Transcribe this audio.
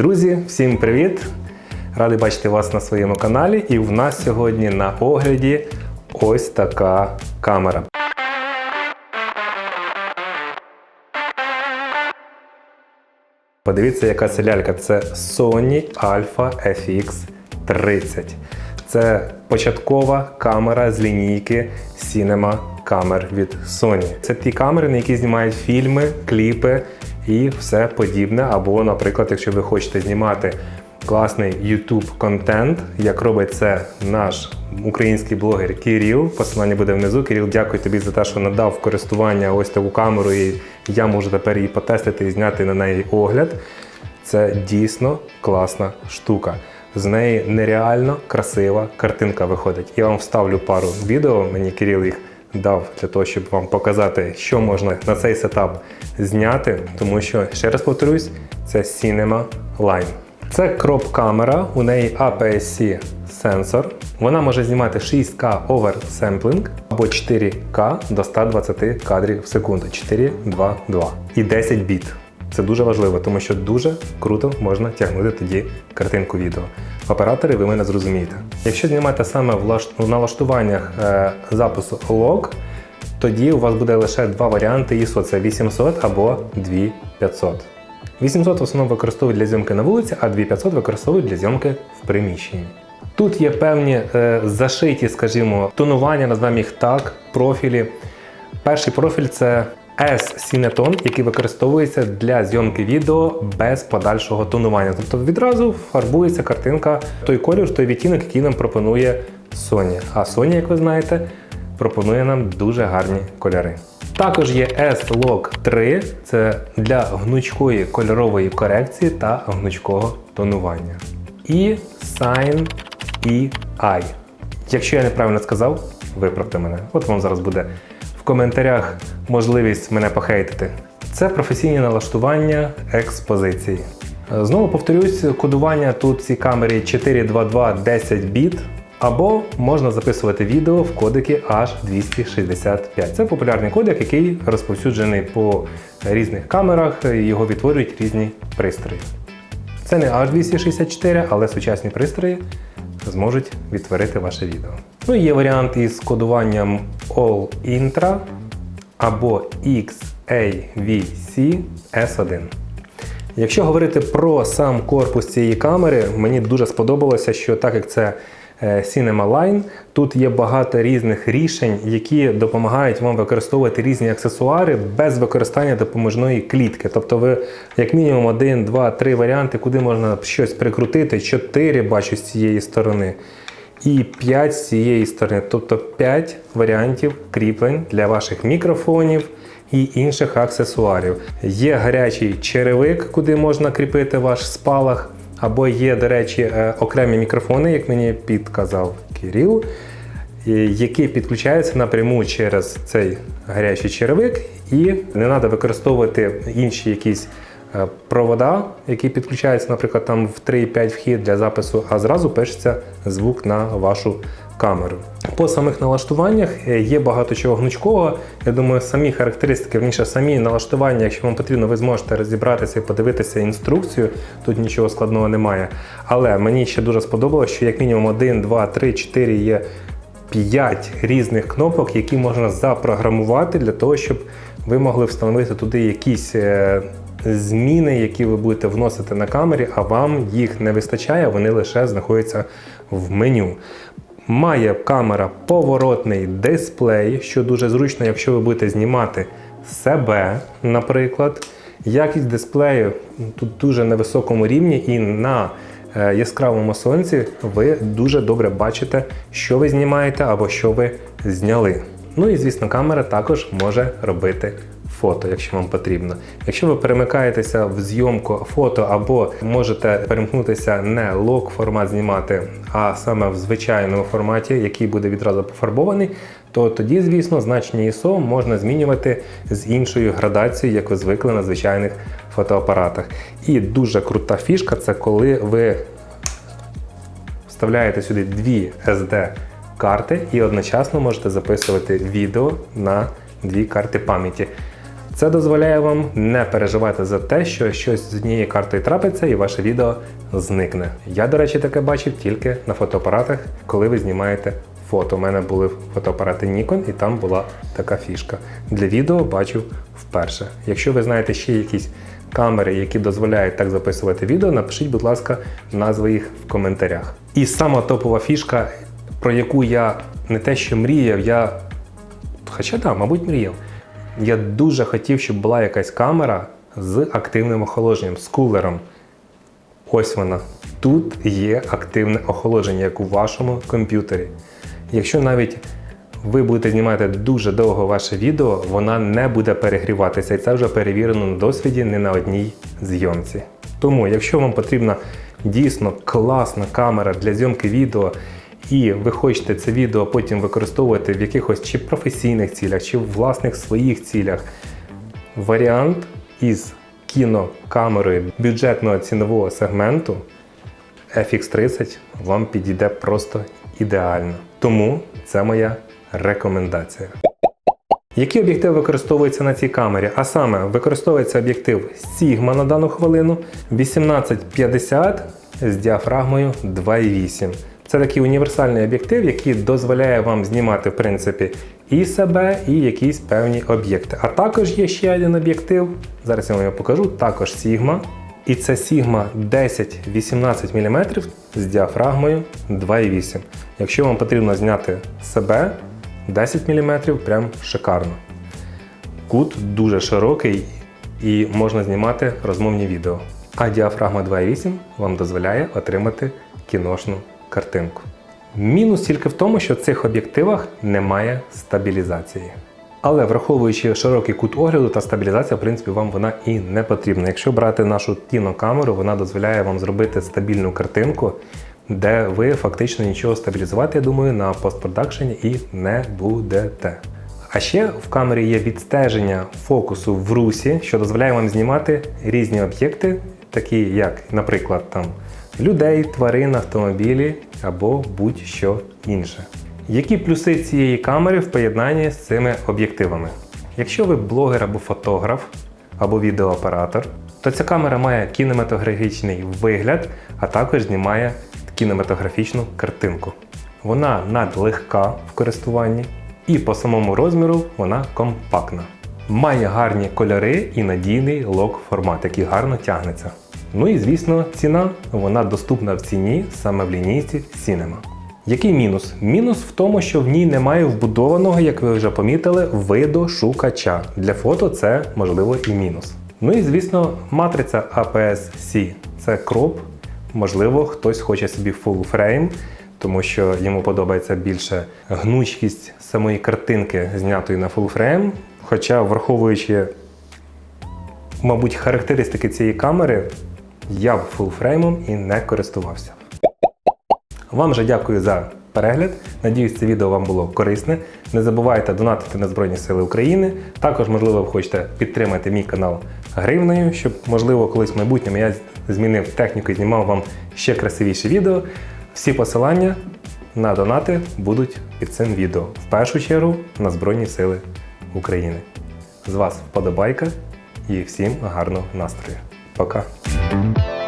Друзі, всім привіт! Радий бачити вас на своєму каналі. І в нас сьогодні на огляді ось така камера. Подивіться, яка це лялька. Це Sony Alpha FX 30. Це початкова камера з лінійки Cinema камер від Sony. Це ті камери, на які знімають фільми, кліпи і все подібне. Або, наприклад, якщо ви хочете знімати класний YouTube контент, як робить це наш український блогер Кирил. Посилання буде внизу. Кирил, дякую тобі за те, що надав користування ось таку камеру, і я можу тепер її потестити і зняти на неї огляд. Це дійсно класна штука. З неї нереально красива картинка виходить. Я вам вставлю пару відео, мені Кирил їх дав для того, щоб вам показати, що можна на цей сетап зняти, тому що, ще раз повторюсь, це Cinema Line. Це кроп-камера, у неї APS-C сенсор. Вона може знімати 6К оверсемплінг або 4К до 120 кадрів в секунду. 4, 2, 2. І 10 біт. Це дуже важливо, тому що дуже круто можна тягнути тоді картинку відео. Оператори, ви мене зрозумієте. Якщо знімати саме в налаштуваннях е, запису лог, тоді у вас буде лише два варіанти ISO – це 800 або 2500. 800 в основному використовують для зйомки на вулиці, а 2500 використовують для зйомки в приміщенні. Тут є певні е, зашиті, скажімо, тонування, назвемо їх так, профілі. Перший профіль це S-Cineton, який використовується для зйомки відео без подальшого тонування. Тобто відразу фарбується картинка той колір, той відтінок, який нам пропонує Sony. А Sony, як ви знаєте, пропонує нам дуже гарні кольори. Також є S-Log 3, це для гнучкої кольорової корекції та гнучкого тонування. І Sign EI. Якщо я неправильно сказав, виправте мене. От вам зараз буде в коментарях можливість мене похейтити. Це професійні налаштування експозиції. Е, Знову повторюсь, кодування тут цій камері 422 10 біт. Або можна записувати відео в кодекі H265. Це популярний кодек, який розповсюджений по різних камерах, його відтворюють різні пристрої. Це не H264, але сучасні пристрої зможуть відтворити ваше відео. Ну є варіант із кодуванням All Intra або XAVC S1. Якщо говорити про сам корпус цієї камери, мені дуже сподобалося, що так як це е, Cinema Line, тут є багато різних рішень, які допомагають вам використовувати різні аксесуари без використання допоможної клітки. Тобто ви, як мінімум, один, два, три варіанти, куди можна щось прикрутити, чотири бачу з цієї сторони. І 5 з цієї сторони, тобто 5 варіантів кріплень для ваших мікрофонів і інших аксесуарів. Є гарячий черевик, куди можна кріпити ваш спалах, або є, до речі, е, окремі мікрофони, як мені підказав Кирил, які підключаються напряму через цей гарячий черевик, і не треба використовувати інші якісь е, провода, які підключаються, наприклад, там в 3,5 вхід для запису, а зразу пишеться звук на вашу камеру. По самих налаштуваннях е, є багато чого гнучкого. Я думаю, самі характеристики, верніше, самі налаштування, якщо вам потрібно, ви зможете розібратися і подивитися інструкцію. Тут нічого складного немає. Але мені ще дуже сподобалося, що як мінімум 1, 2, 3, 4 є 5 різних кнопок, які можна запрограмувати для того, щоб ви могли встановити туди якісь е, зміни, які ви будете вносити на камері, а вам їх не вистачає, вони лише знаходяться в меню. Має камера поворотний дисплей, що дуже зручно, якщо ви будете знімати себе, наприклад. Якість дисплею тут дуже на високому рівні і на е, яскравому сонці ви дуже добре бачите, що ви знімаєте або що ви зняли. Ну і звісно, камера також може робити фото, якщо вам потрібно. Якщо ви перемикаєтеся в зйомку фото або можете перемкнутися не лог формат знімати, а саме в звичайному форматі, який буде відразу пофарбований, то тоді, звісно, значення ISO можна змінювати з іншою градацією, як ви звикли на звичайних фотоапаратах. І дуже крута фішка це коли ви вставляєте сюди дві SD карти і одночасно можете записувати відео на дві карти пам'яті. Це дозволяє вам не переживати за те, що щось з однією картою трапиться і ваше відео зникне. Я, до речі, таке бачив тільки на фотоапаратах, коли ви знімаєте фото. У мене були фотоапарати Nikon, і там була така фішка. Для відео бачив вперше. Якщо ви знаєте ще якісь камери, які дозволяють так записувати відео, напишіть, будь ласка, назви їх в коментарях. І сама топова фішка, про яку я не те, що мріяв, я. Хоча так, мабуть, мріяв. Я дуже хотів, щоб була якась камера з активним охолодженням, з кулером. Ось вона. Тут є активне охолодження, як у вашому комп'ютері. Якщо навіть ви будете знімати дуже довго ваше відео, вона не буде перегріватися, і це вже перевірено на досвіді не на одній зйомці. Тому, якщо вам потрібна дійсно класна камера для зйомки відео, і ви хочете це відео потім використовувати в якихось чи професійних цілях, чи в власних своїх цілях, варіант із кінокамерою бюджетного цінового сегменту FX30 вам підійде просто ідеально. Тому це моя рекомендація. Які об'єктиви використовуються на цій камері? А саме використовується об'єктив Sigma на дану хвилину 1850 з діафрагмою 2,8. Це такий універсальний об'єктив, який дозволяє вам знімати в принципі і себе, і якісь певні об'єкти. А також є ще один об'єктив, зараз я вам його покажу, також Sigma. І це Sigma 10-18 мм з діафрагмою 2,8. Якщо вам потрібно зняти себе, 10 мм прям шикарно. Кут дуже широкий і можна знімати розмовні відео. А діафрагма 2.8 вам дозволяє отримати кіношну картинку. Мінус тільки в тому, що в цих об'єктивах немає стабілізації. Але враховуючи широкий кут огляду та стабілізація, в принципі, вам вона і не потрібна. Якщо брати нашу кінокамеру, вона дозволяє вам зробити стабільну картинку, де ви фактично нічого стабілізувати, я думаю, на постпродакшені і не будете. А ще в камері є відстеження фокусу в русі, що дозволяє вам знімати різні об'єкти, такі як, наприклад, там людей, тварин, автомобілі або будь-що інше. Які плюси цієї камери в поєднанні з цими об'єктивами? Якщо ви блогер або фотограф, або відеооператор, то ця камера має кінематографічний вигляд, а також знімає кінематографічну картинку. Вона надлегка в користуванні, і по самому розміру вона компактна. Має гарні кольори і надійний лок формат, який гарно тягнеться. Ну і звісно, ціна вона доступна в ціні саме в лінійці Cinema. Який мінус? Мінус в тому, що в ній немає вбудованого, як ви вже помітили, виду шукача. Для фото це можливо і мінус. Ну і звісно, матриця APS-C це кроп. Можливо, хтось хоче собі full frame, тому що йому подобається більше гнучкість самої картинки, знятої на full frame. Хоча, враховуючи, мабуть, характеристики цієї камери, я б фулфреймом і не користувався. Вам же дякую за перегляд. Надіюсь, це відео вам було корисне. Не забувайте донатити на Збройні Сили України. Також, можливо, ви хочете підтримати мій канал гривнею, щоб, можливо, колись в майбутньому я змінив техніку і знімав вам ще красивіші відео. Всі посилання на донати будуть під цим відео. В першу чергу на Збройні Сили України. З вас вподобайка і всім гарного настрою. Пока! Thank you.